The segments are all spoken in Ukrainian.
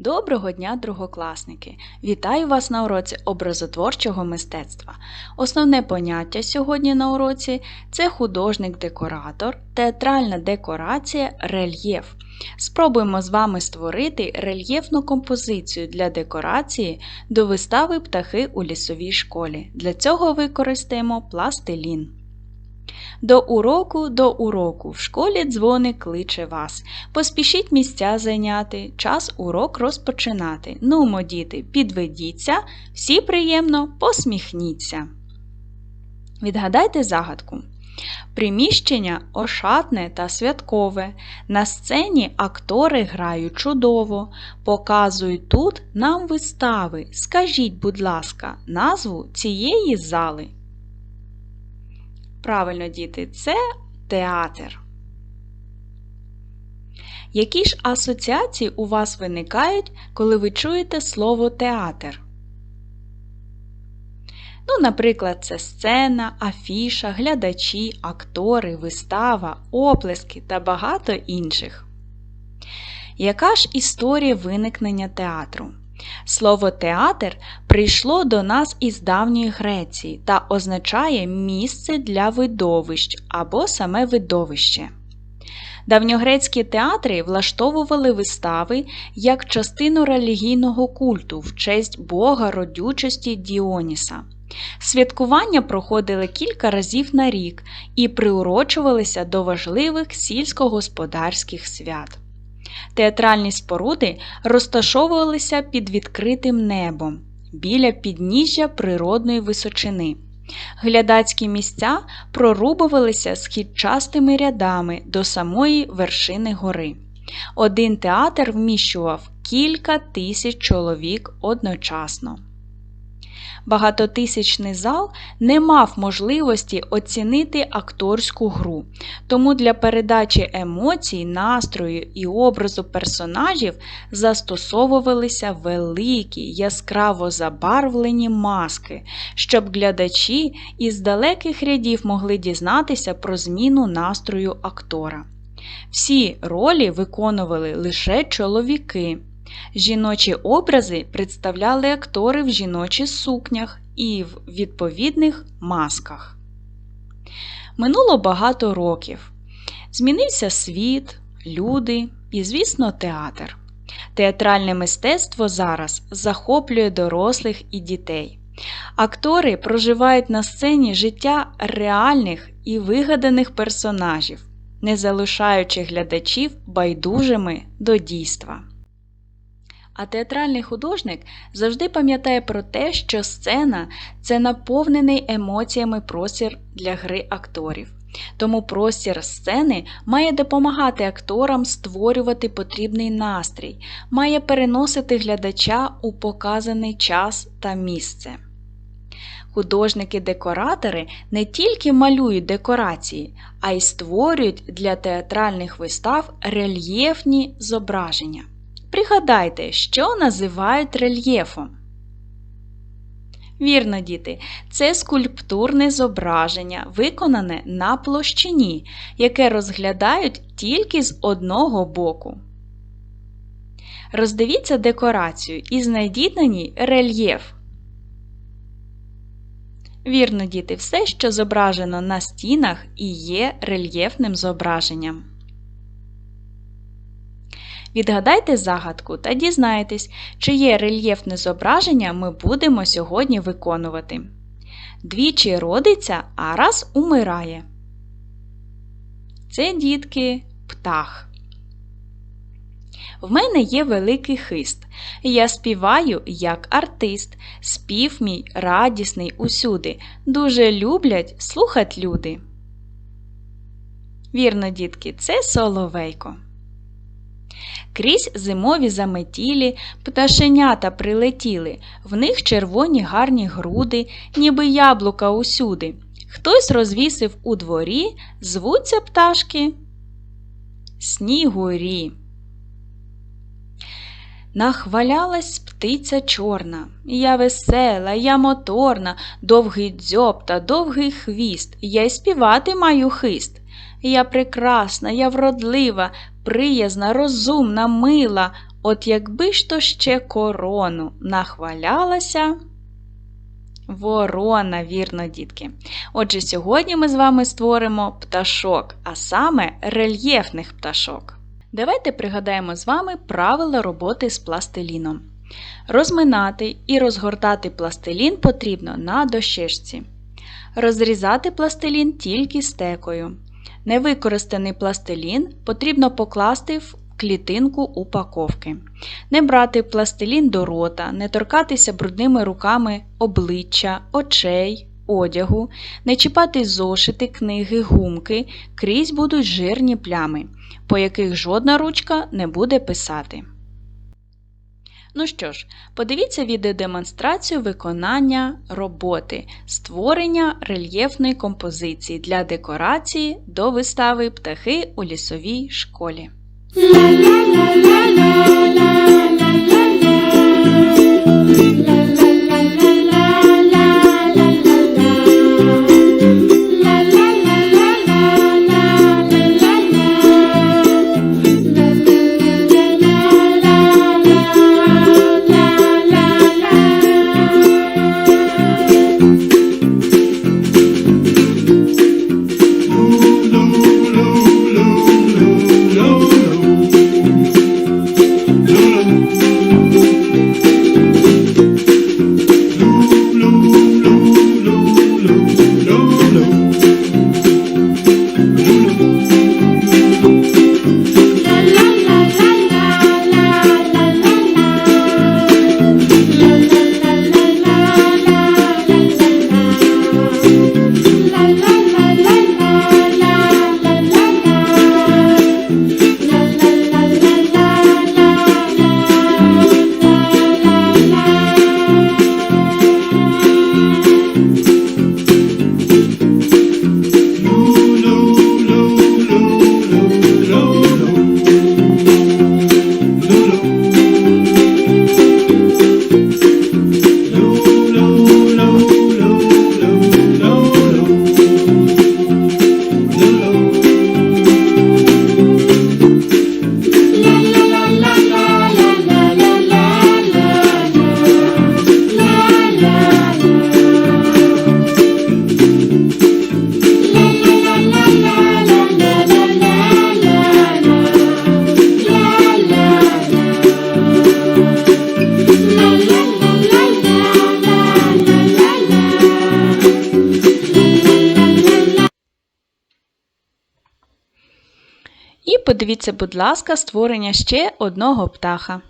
Доброго дня, другокласники! Вітаю вас на уроці образотворчого мистецтва. Основне поняття сьогодні на уроці це художник-декоратор, театральна декорація, рельєф. Спробуємо з вами створити рельєфну композицію для декорації до вистави птахи у лісовій школі. Для цього використаємо пластилін. До уроку, до уроку, в школі дзвоник кличе вас. Поспішіть місця зайняти, час урок розпочинати. Нумо, діти, підведіться, всі приємно посміхніться. Відгадайте загадку. Приміщення ошатне та святкове. На сцені актори грають чудово, показують тут нам вистави. Скажіть, будь ласка, назву цієї зали. Правильно, діти, це театр. Які ж асоціації у вас виникають, коли ви чуєте слово театр? Ну, наприклад, це сцена, афіша, глядачі, актори, вистава, оплески та багато інших. Яка ж історія виникнення театру? Слово театр прийшло до нас із давньої Греції та означає місце для видовищ або саме видовище. Давньогрецькі театри влаштовували вистави як частину релігійного культу в честь Бога родючості Діоніса. Святкування проходили кілька разів на рік і приурочувалися до важливих сільськогосподарських свят. Театральні споруди розташовувалися під відкритим небом біля підніжжя природної височини. Глядацькі місця прорубувалися східчастими рядами до самої вершини гори. Один театр вміщував кілька тисяч чоловік одночасно багатотисячний зал не мав можливості оцінити акторську гру, тому для передачі емоцій, настрою і образу персонажів застосовувалися великі, яскраво забарвлені маски, щоб глядачі із далеких рядів могли дізнатися про зміну настрою актора. Всі ролі виконували лише чоловіки. Жіночі образи представляли актори в жіночих сукнях і в відповідних масках. Минуло багато років. Змінився світ, люди і, звісно, театр. Театральне мистецтво зараз захоплює дорослих і дітей. Актори проживають на сцені життя реальних і вигаданих персонажів, не залишаючи глядачів байдужими до дійства. А театральний художник завжди пам'ятає про те, що сцена це наповнений емоціями простір для гри акторів. Тому простір сцени має допомагати акторам створювати потрібний настрій, має переносити глядача у показаний час та місце. Художники-декоратори не тільки малюють декорації, а й створюють для театральних вистав рельєфні зображення. Пригадайте, що називають рельєфом. Вірно, діти, це скульптурне зображення, виконане на площині, яке розглядають тільки з одного боку. Роздивіться декорацію і знайдіть на ній рельєф. Вірно, діти, все, що зображено на стінах, і є рельєфним зображенням. Відгадайте загадку та дізнайтесь, чиє рельєфне зображення ми будемо сьогодні виконувати. Двічі родиться, а раз умирає. Це дітки птах. В мене є великий хист. Я співаю як артист, спів мій радісний усюди. Дуже люблять слухать люди. Вірно, дітки, це соловейко. Крізь зимові заметілі, пташенята прилетіли, в них червоні гарні груди, ніби яблука усюди. Хтось розвісив у дворі, звуться пташки Снігурі. Нахвалялась птиця чорна, я весела, я моторна, довгий дзьоб та довгий хвіст, я й співати маю хист. Я прекрасна, я вродлива, приязна, розумна, мила, От якби ж то ще корону нахвалялася. Ворона, вірно, дітки. Отже, сьогодні ми з вами створимо пташок, а саме рельєфних пташок. Давайте пригадаємо з вами правила роботи з пластиліном. Розминати і розгортати пластилін потрібно на дощечці. Розрізати пластилін тільки стекою. Невикористаний пластилін потрібно покласти в клітинку упаковки. Не брати пластилін до рота, не торкатися брудними руками обличчя, очей, одягу, не чіпати зошити, книги, гумки, крізь будуть жирні плями, по яких жодна ручка не буде писати. Ну що ж, подивіться відеодемонстрацію виконання роботи, створення рельєфної композиції для декорації до вистави птахи у лісовій школі. І подивіться, будь ласка, створення ще одного птаха.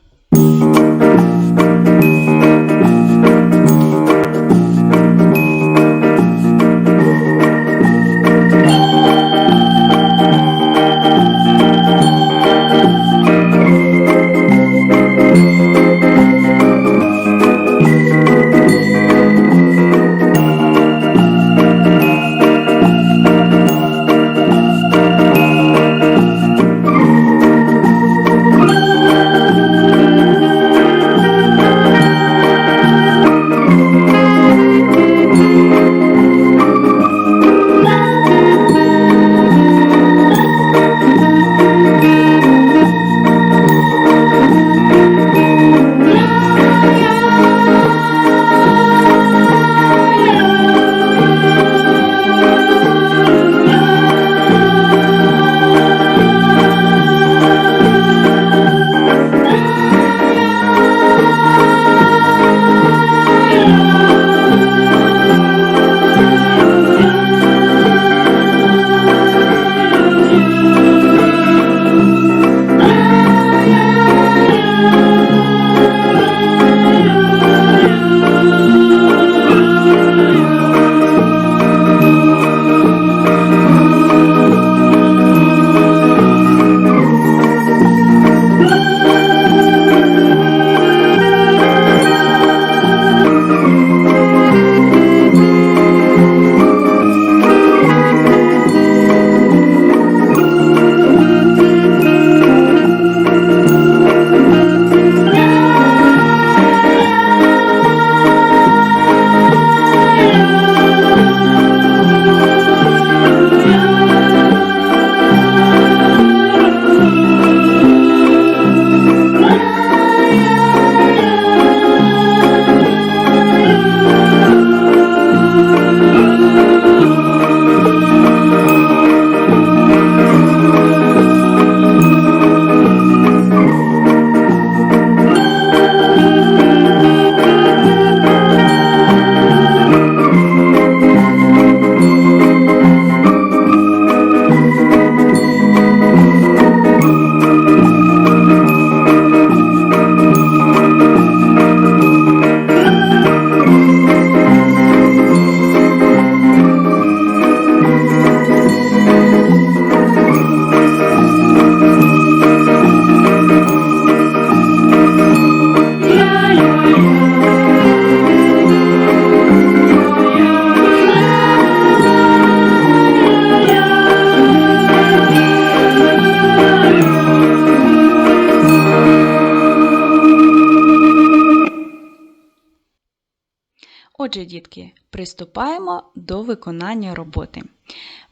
Отже, дітки, приступаємо до виконання роботи.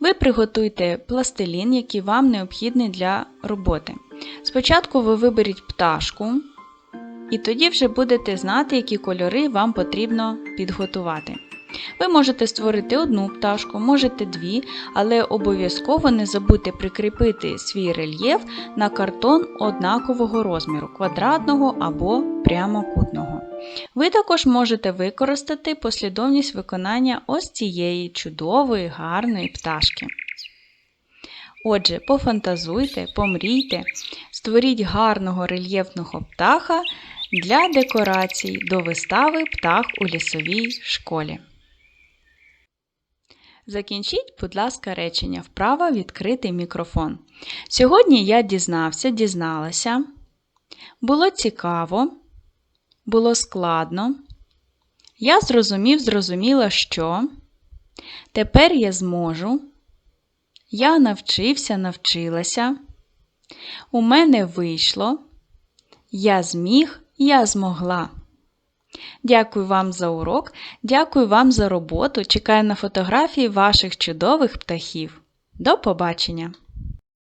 Ви приготуйте пластилін, який вам необхідний для роботи. Спочатку ви виберіть пташку, і тоді вже будете знати, які кольори вам потрібно підготувати. Ви можете створити одну пташку, можете дві, але обов'язково не забудьте прикріпити свій рельєф на картон однакового розміру квадратного або прямокутного. Ви також можете використати послідовність виконання ось цієї чудової гарної пташки. Отже, пофантазуйте, помрійте, створіть гарного рельєфного птаха для декорацій до вистави птах у лісовій школі. Закінчіть, будь ласка, речення вправо відкритий мікрофон. Сьогодні я дізнався, дізналася. Було цікаво, було складно. Я зрозумів, зрозуміла, що. Тепер я зможу. Я навчився, навчилася. У мене вийшло. Я зміг, я змогла. Дякую вам за урок, дякую вам за роботу. Чекаю на фотографії ваших чудових птахів. До побачення!